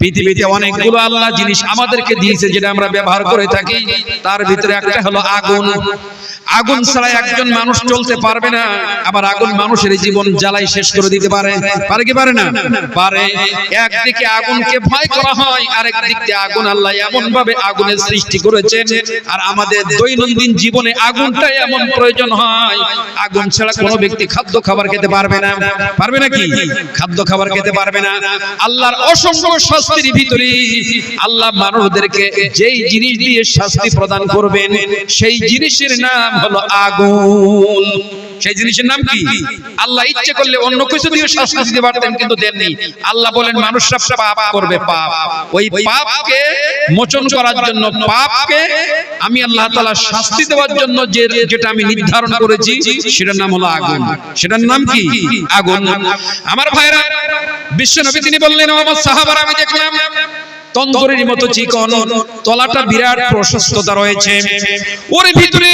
পৃথিবীতে অনেকগুলো আল্লাহ জিনিস আমাদেরকে দিয়েছে যেটা আমরা ব্যবহার করে থাকি, তার ভিতরে একটা হলো আগুন। আগুন ছাড়া একজন মানুষ চলতে পারবে না, আবার আগুন মানুষের জীবন জ্বালাই শেষ করে দিতে পারে। পারে কি পারে না? পারে। একদিকে আগুনকে ভয় করা হয়, আরেক দিক আগুন আল্লাহ এমন ভাবে আগুনের সৃষ্টি করেছেন, আর আমাদের দৈনন্দিন জীবনে আগুনটাই এমন প্রয়োজন হয়। আগুন ছাড়া কোনো ব্যক্তি খাদ্য খাবার খেতে পারবে না। পারবে নাকি? খাদ্য খাবার খেতে পারবে না। আল্লাহর অসংখ্য শাস্তির ভিতরে আল্লাহ মানুষদেরকে যেই জিনিস দিয়ে শাস্তি প্রদান করবেন, সেই জিনিসের নাম হলো আগুন। সেই জিনিসের নাম কি? আল্লাহ ইচ্ছে করলে অন্য কিছু দিয়ে শাস্তি দিতে পারতেন, কিন্তু দেননি। আল্লাহ বলেন, মানুষরা পাপ করবে পাপ। ওই পাপকে মোচন করার জন্য, পাপকে আমি আল্লাহ তাআলা শাস্তি দেওয়ার জন্য যে যেটা আমি নির্ধারণ করেছি, সেটার নাম হলো আগুন। সেটার নাম কি? আগুন। আমার ভাইরা, বিশ্ব নবী তিনি বললেন আমার সাহাবারা, আমি দেখলাম তন্দুরের মতো চিকন, তলাটা বিরাট প্রশস্ততা রয়েছে। ওর ভিতরে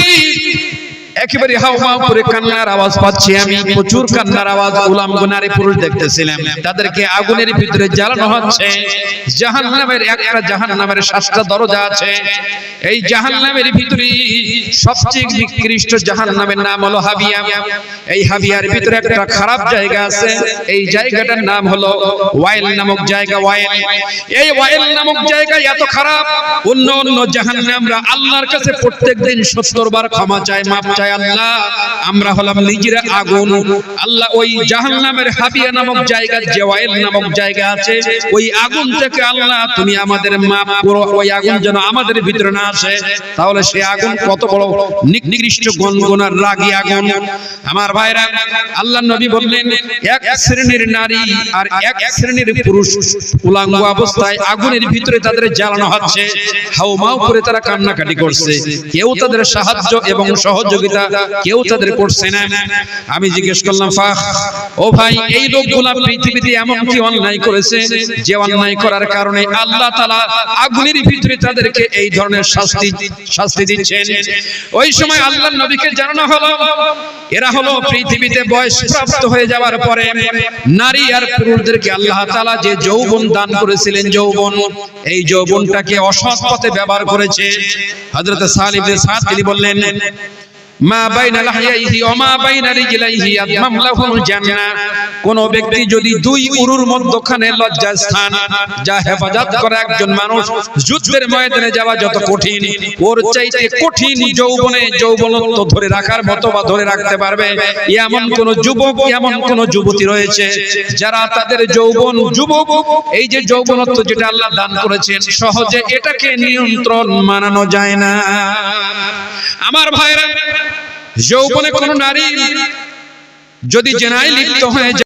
একেবারে হাওয়া করে কান্নার আওয়াজ পাচ্ছি আমি। প্রচুর কান্নার আওয়াজ গোলাম গুনারে পুরুষ দেখতেছিলাম। তাদেরকে আগুনের ভিতরে জ্বালানো হচ্ছে। জাহান্নামের একটা জাহান্নামের সাতটা দরজা আছে। এই জাহান্নামের ভিতরে সবচেয়ে নিকৃষ্ট জাহান্নামের নাম হলো হাবিয়া। এই হাবিয়ার ভিতরে একটা খারাপ জায়গা আছে। এই জায়গাটার নাম হলো ওয়াইল নামক জায়গা ওয়াইল। এই ওয়াইল নামক জায়গা এত খারাপ। অন্য অন্য জাহান্নামরা আল্লাহর কাছে প্রত্যেকদিন 70 বার ক্ষমা চায়, মাপ চায় আল্লাহ, আমরা হলাম নিজেরা আগুন। আল্লাহ ওই জাহান্নামের হাবিয়া নামক জায়গা যে ওয়াইল নামক জায়গা আছে। ওই আগুন থেকে আল্লাহ, তুমি আমাদের মাপ করো। ওই আগুন যেন আমাদের ভিতরে না আসে। তাহলে সে আগুন কত বড় নিকৃষ্ট গনগনার রাগী আগুন। আমার ভাইরা আল্লাহ নবী বললেন, এক শ্রেণির নারী আর এক শ্রেণির পুরুষ উলাঙ্গ অবস্থায় আগুনের ভিতরে তাদের জ্বালানো হচ্ছে। হাউমাউ করে তারা কান্নাকাটি করছে। কেউ তাদের সাহায্য এবং সহযোগিতা কেউ তাদের করছে না। আমি জিজ্ঞেস করলাম ও ভাই, এই লোকগুলা পৃথিবীতে এমন কি অন্যায় করেছে যে অন্যায় করার কারণে আল্লাহ আগুনের ভিতরে তাদেরকে এই ধরনের শাস্তি শাস্তি দিচ্ছেন? ওই সময় আল্লাহর নবীকে জানানো হলো, এরা হলো পৃথিবীতে বয়স প্রাপ্ত হয়ে যাওয়ার পরে নারী আর পুরুষদেরকে আল্লাহ যে যৌবন দান করেছিলেন, যৌবন, এই যৌবনটাকে অসৎ পথে ব্যবহার করেছে। হযরত সালিম তিনি বললেন ধরে রাখার মতো বা ধরে রাখতে পারবে। এমন কোন যুবক, এমন কোন যুবতী রয়েছে যারা তাদের যৌবন, যুবক, এই যে যৌবনত্ব যেটা আল্লাহ দান করেছেন, সহজে এটাকে নিয়ন্ত্রণ মানানো যায় না। আমার ভাইরা যৌবনে কোন নারী যদি জেনায় লিপ্ত হয়ে